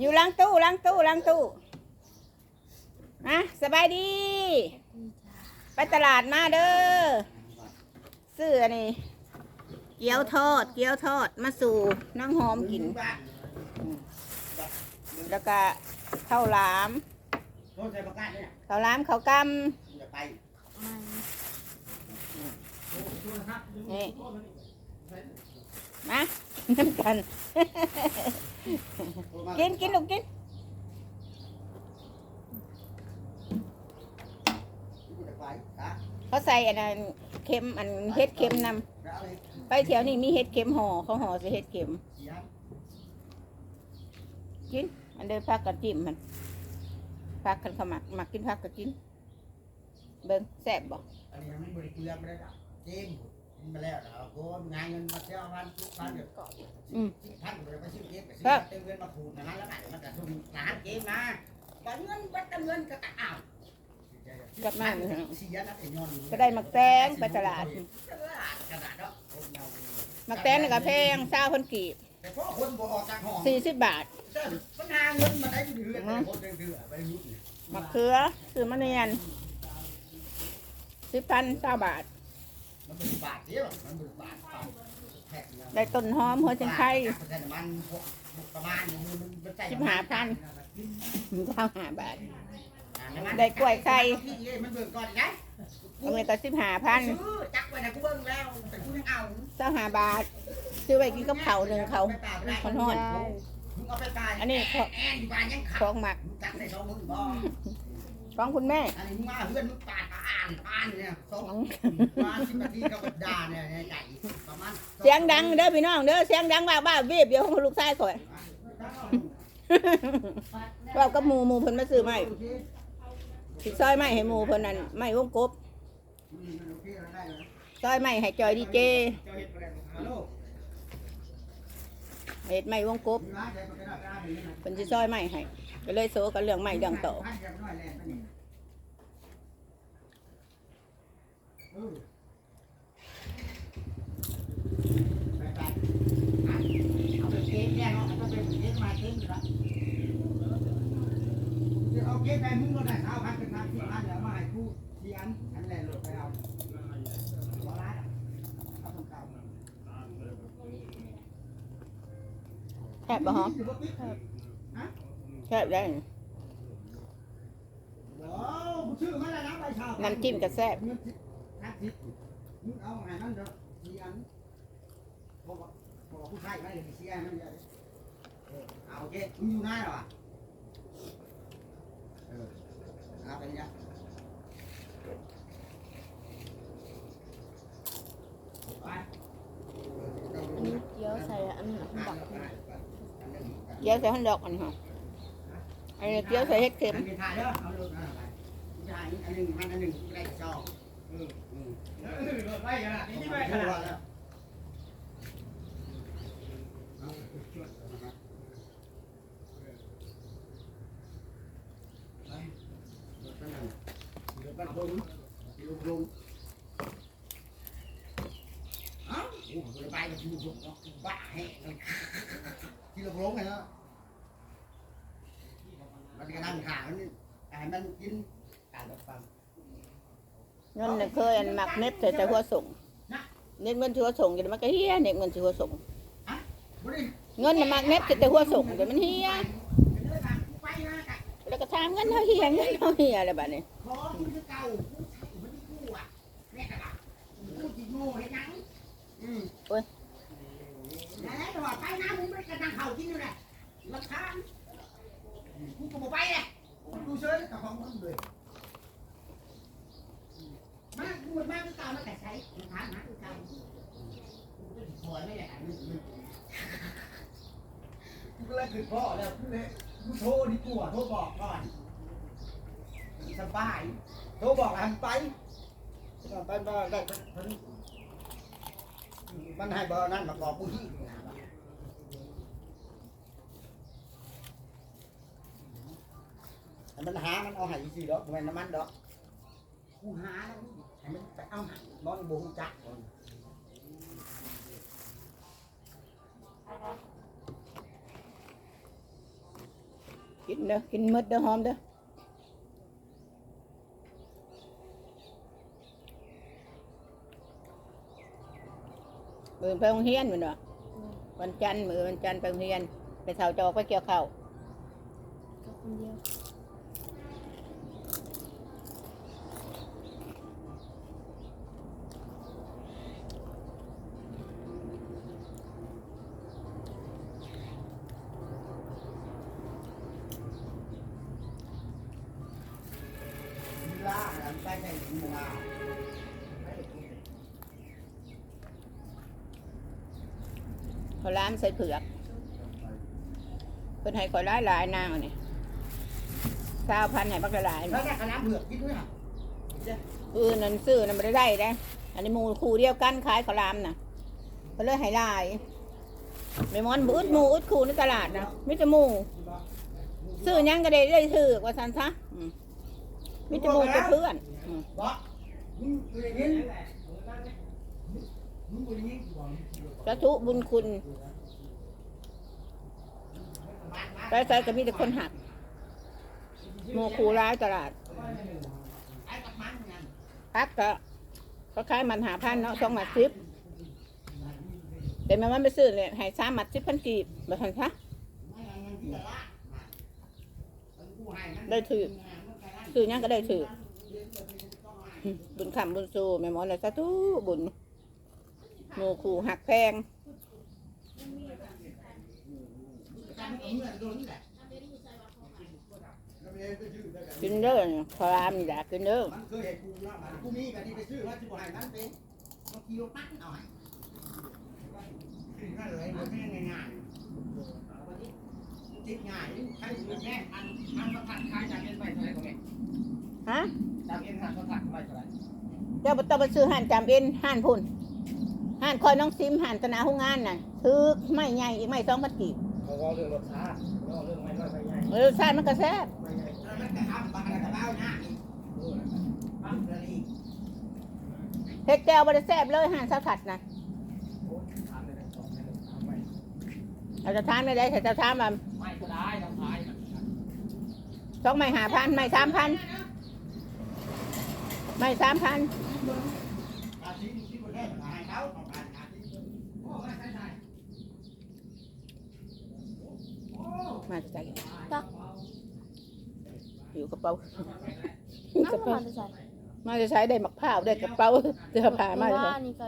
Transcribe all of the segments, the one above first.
อยู่หล้างตู้หล้างตู้หล้างตู้นะสบายดี ไปตลาดมาเด้อซื้ออันนี้ เกี๊ยวทอด เกี๊ยวทอดมาสู่น้องหอมกิน แล้วก็ข้าวหลามโทษใจประกาศเนี่ยข้าวหลามข้าวกอย่าไปำนี่มา น้ำกัน กินกินลูกกินอย่าไปนะเขาใส่อันนั้นเค็มอันเฮ็ดเค็มนแล้วอะไรำไปแถวนี้มีเฮ็ดเค็มห่อเขาห่อใส่เฮ็ดเค็มเสียกินอันเดินพักกันจิ้มมันพักกันเขาหมักหมักกินพักก็กินเบิ้งแซ่บบอกอันนี้ยังไม่บริเกลือไม่ได้ดับเจมกิน มาแล้วนะโกนงานเงินมาเที่ยวพันพันเดียวอืมสิบพันเดียวไปซื้อเกมไปซื้อเติมเงินมาผูกนะฮะแล้วไหนมันจะส่งร้านเกมมาบัตรเงินบัตรเงินก็ตะอ้าวกลับมาเสียนะไอ้ยก็ได้มักแตงไปตลาดตลาดกระดาษเนาะหมักแตงนี่ก็แพงเศร้าคนกีบสี่สิบบาทปัญหาเงินมาได้เดือนแต่คนเดือนไปรุ่นมะเขือซื้อมะเนียนสิบพันเก้าบาท มันเป็นบาทเดียวมันเป็นบาทแท็กได้ต้นหอมหัวจังไข่มันประมาณมันมันใส่สิบห้าพันเก้าห้าบาท ได้กล้วยไข่ มันเบิ่งก่อนนะเอาเงินต่อสิบห้าพันซื้อจักไว้นะกูเบิ่งแล้วแต่กูยังเอาเจ้าห้าบาท ซื้อไว้กินกับเขาวหนึ่งเขาวคนฮ้อน มึงเอาไปตายอันนี้ของแอนอยู่บ้านยังขขัอบงหมัก มึงจักได้สองมึงบ่ ของคุณแม่ อันนี้มึงมาเพื่อนมึงปาดอ่านอ่านเนี่ยสองของมาสิบนาทีกับด่าเนี่ยไก่ประมาณเสียงดังเด้อพี่น้องเด้อเสียงดังบ้าบ้าวีบเดี๋ยวของลูกชายข่อยเรากับหมูหมูเพิ่นมาซื้อไม้สิซอยไม้ให้หมูเพิ่นนั่นไม้วงกบซอยไม้ให้จอยดีเจเฮ็ดไม้วงกบเพิ่นสิซอยไม้ให้ ก็เลยโซกันเรื่องไม้เรื่องโตอเอาไปเกมแย่เนาะเอาไปเกมมาเกมอยู่ละเอาเกมไปมึงก็ได้เอาพันเป็นพันที่พันเดี๋ยวมาให้กูที่อันอันแรกเลยไปเอาหัวร้านเอาของเก่าแซ่บบ่ฮะแซ่บได้ว้าวชื่อมันอะไรนะใบชาน้ำจิ้มก็แซ่บทักทิศมึงเอาไงนั่นเด้อที่อันบอกว่าบอกว่าผู้ชายไม่ได้เสียมันเยอะเอาโอเคมึงอยู่หน้าหรอเออเอาไปเนี่ยอันนี้เกี๊ยวใส่อันนั้นบักเกี๊ยวใส่ฮันดอกอันนี้ฮะ อันนี้เกี๊ยวใส่เฮ็ดเค็ม อันนี้ถ่ายเด้อเอาลงมาไปถ่ายอันหนึ่งมันอันหนึ่งได้ชอบอืมอืมเออไปกันละนี่ไปกันละเอาช่วยนะครับไปเดี๋ยวไปนั่งเดี๋ยวไปลงลงลงเอ้าโอ้โหเดี๋ยวไปกับที่ลงเนาะบ้าแฮะที่ลงลงไงเนาะ มันก็นั่งข างมันให้มันกินการแบบฟังเงินน่ะเคยอันหมักเน็บใส่แต่หัวส่งเน็บเงินที่หัวส่งเดี๋ยวมันก็เฮียเน็บเงินที่หัวส่งบ่ได้เงินน่ะหมักเน็บใส่แต่หัวส่งเดี๋ยวมันเฮียไปเลยค่ะไปนะแล้วก็ทางเงินเขาเฮียเงินเขาเฮียอะไรแบบนี้ขอคุณคือเก่าผู้ชายมันที่กู้อะแม่กะละกู้จีโง่เฮ็ดหยังอืมแล้วแต่ว่าไปนะมึงไม่กระดังเข่ากินอยู่แหละราคากูก็บ่ไปแหละกูเชิญกับของมึงเลยมากูมาคือเก่ามาแต่ใช้ถามหาคือเก่ากูจะถอยไม่ได้อันนี้ กูก็เลคือพ่อแล้วกูเลยกูโทรดีกว่าโทรบอกก่อนสบายโทรบอกหันไปไปบ่ได้มันให้เบอร์นั้นมาบอกกูที่มันหา มันเอาหายสิดอกแม่นน้ำมันดอกกูหาแล้วให้มันไปเอาหายนอนบ่ฮู้จักก่อน กินเด้อกินหมดเด้อหอมเด้อมือไปโรงเรียนมันวะวันจันทร์มือวันจันทร์ไปโรงเรียน ไปเสาจอกไปเกี่ยวข้าวก็คนเดียว ลาไปใส่หมูลาเขาล้ามใส่เผือกเพิ่นให้ข่อยหลายหลายๆนางอันนี้สาวพันให้บักละหลายแล้วแกคณะเผือกกินด้วยอะเออนั่นซื้อนั่นไม่ได้ได้ได้อันนี้หมูคู่เดียวกันขายข้าวหลามน่ะก็เลยให้หลายไม่มอนบอึดหมูอึดคู่ในตลาดนะมิตรหมูซื้อหยังก็ได้ได้ถือว่าสันซะอื มิตรหมูเป็นเพื่อนอืมบอสมึงกูได้ยินมึงกูได้ยินสาธุบุญคุณไปใส่ก็มีแต่คนหักหมูคู่ร้ายตลาดพักก็ก็ขายมันหาพันเนาะสองหมัดสิบแต่แม่มันไปซื้อเนี่ยให้สามหมัดสิบพันกีบแบบนั้นซะไม่เอาเงินะได้ถือ ซื้อยังก็ได้ถืออืมบุญคำบุญสูแม่หมอเลยสาธุบุญหมูคู่หักแพงกินโดนนี่แหละเด้อเนี่ยพรามนี่แหละกินเด้อมันเคยเห็นกูนาะมันกูมีกันที่ไปซื้อว่าที่บ่ให้มันเป็นบางทีเราปั้นเอาให้ซื้อนั่นเลยมันไม่ง่ายๆ ติดง่ายใครซื้อแม่มันมันมาผัดขายจากเงินไปเท่าไหร่ก็แม่ฮะจากเงินหักมาผัดไปเท่าไหร่เจ้าบ่ต้องไปซื้อห่านจำเอ็นห่านพุ่นห่านคอยน้องซิมห่านตนาห้องงานน่ะถือไม่ใหญ่อีกไม่สองพันกีบเขาก็เรื่องรสชาติเขาเรื่องไม่ค่อยไปใหญ่เออชาติมันก็แซ่บไม่ใหญ่แล้วมันก็ทำบางอะไรก็เล่าหน้าอีกปั้นเลยอีกเฮ็ดแก้วบ่ได้แซ่บเลยห่านสาวถัดนะโอ้ยทานเลยนะสองให้เลยทำไม่เราจะทานไม่ได้แต่จะทานมาไม่ก็ได้ทำท้ายมัน สองไม่หาพันไม่สามพันไม่สามพันอาชีพที่คนแรกมาให้เขาต้องการอาชีพโอ้ไม่ใช่ใช่โอ้มาใส่ตักอยู่กระเป๋าน้ำมันจะใส่มาจะใช้ได้หมักผ้าวได้กระเป๋าเสื้อผ้ามาเมื่อเลยวานนี่ก็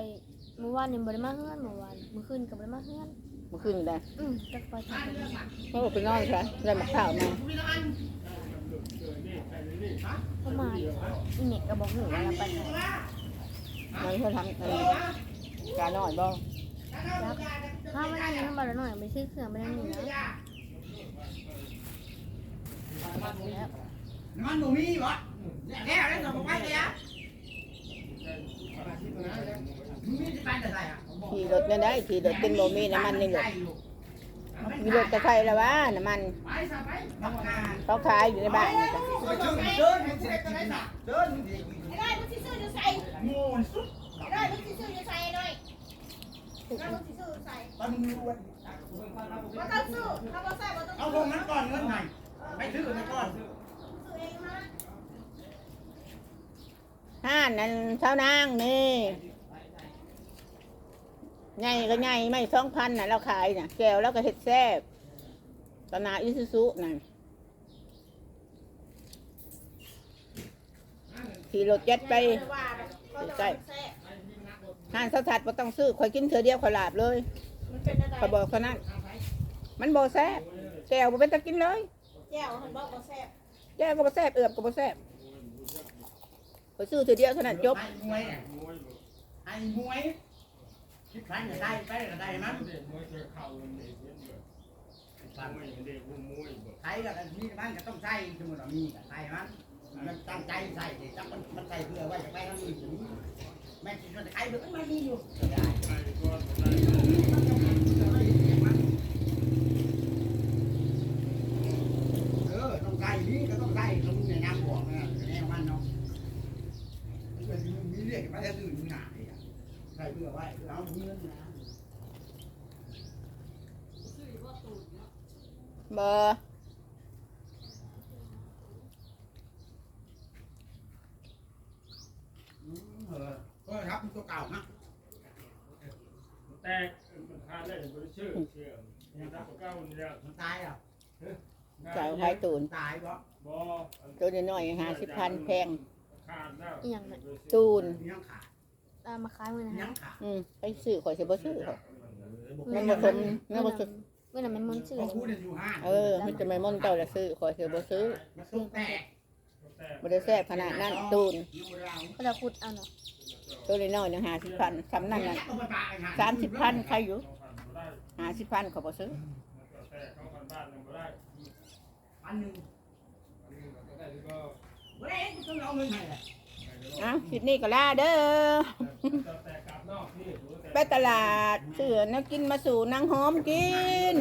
เมื่อวานนี่บ่ได้มาเฮือนเมื่อวานเมื่อคืนก็บ่ได้มาเฮือนเมื่อคืนได้อืมจักไปทำไปเพราะว่าไปนอนใช่ได้หมักผ้าวมา ประมาอีเน็ตก็บอกหนูว่าเราไปมันเขาทำอะไรการนอนบ่ถ้าไม่ได้เงินมาแล้วหน่อยไปซื้อเครื่องไปนั่นนี่นะแล้วมันบ่มีบ่แล้วแล้วจะไปเลยอะมึงมีที่ไปแต่ไหนอะขี่รถนั่ได้ขี่รถเป็นโมมีน้ำมันนี่หรถ มีรถจะใครแล้ววะน้ำมันไปซะไปทำงานเขาขายอยู่ในบ้านนี่จ้ะเดินเดินมึงสิไปไหนเดินมึงสิไอ้น้อยมึงสิซื้อจะใส่โง่สุดไอ้น้อยมึงสิซื้อจะใส่ไอ้น้อยน้อยมึงสิซื้อใส่ตอนมึงรู้ว่าลงนั้นก่อนเงินไหนไปซื้อมันก่อนห้านนั่นเช้านางนี่ ใหญ่ก็ใหญ่ไม่สองพันน่ะเราขายน่ะแก้วแล้วก็เห็ดแซ่บตนาอิซุซุน่ะขี่รถเจ็ดไปว่าเขาจะว่ามันแซ่บห้านสถัดบ่ต้องซื้อข่อยกินเถือเดียวข่อยหลาบเลยมันเป็นอะไรข่อยบอกเท่านั้นมันบ่แซ่บแก้วบ่เป็นตะกินเลยแก้วมันบอกว่าแซ่บแก้วก็บ่แซ่บเอือบก็บ่แซ่บข่อยซื้อเถือเดียวเท่านั้นจบไอ้มวยเนี่ยไอ้มวย คิดขันจะได้ไปก็ได้มั้งใช้แล้วกันมีมันก็ต้องใช้สมมติว่ามีก็ใช้มันมันตั้งใจใส่จับมันมันใส่เพื่อไว้จะไปทำอีกแม่คิดว่าจะใช้เดี๋ยวมันมีอยู่ได้ เบอร์ก็รับตัวเก่านะแต่ทานได้ถึงบริชื่อเชื่อมันรับตัวเก่าเดียวมันตายอะเก่าขายตูนตายบ่ตัวน้อยๆหาสิบพันแพงยังตูนมาขายมือนะยังค่อืมไปซื้อข่อยสิบ่ซื้อข่อยมัมาะสมมัมาะสม มื้อนั้นมันมนต์ชื่อพอพูดอยู่ห้าเออมันจะไม่ม่อนเจ้าละซื้อข่อยสิบ่ซื้อมาสุกแตกแตกบ่ได้แซ่บขนาดนั้นตูนอยู่เราก็จะขุดเอาเนาะตัวน้อยๆยังห้าสิบพันสำนั่นน่ะเอาไปปะไอ้ห่สามสิบพันใครอยู่เขาพันบ่ได้ห้าสิบพันเขาบ่ซื้อแตกเขาพันบ้านยังบ่ได้พันหนึ่งอันนี้ก็ได้ที่ก็เว้ยกูต้องเอาเงินให้แหละ เอ้าคลิปนี้ก็ลาเด้อ แตกกลับนอกนี่ ไปตลาดเสือน้กินมาสู่นางหอมกิน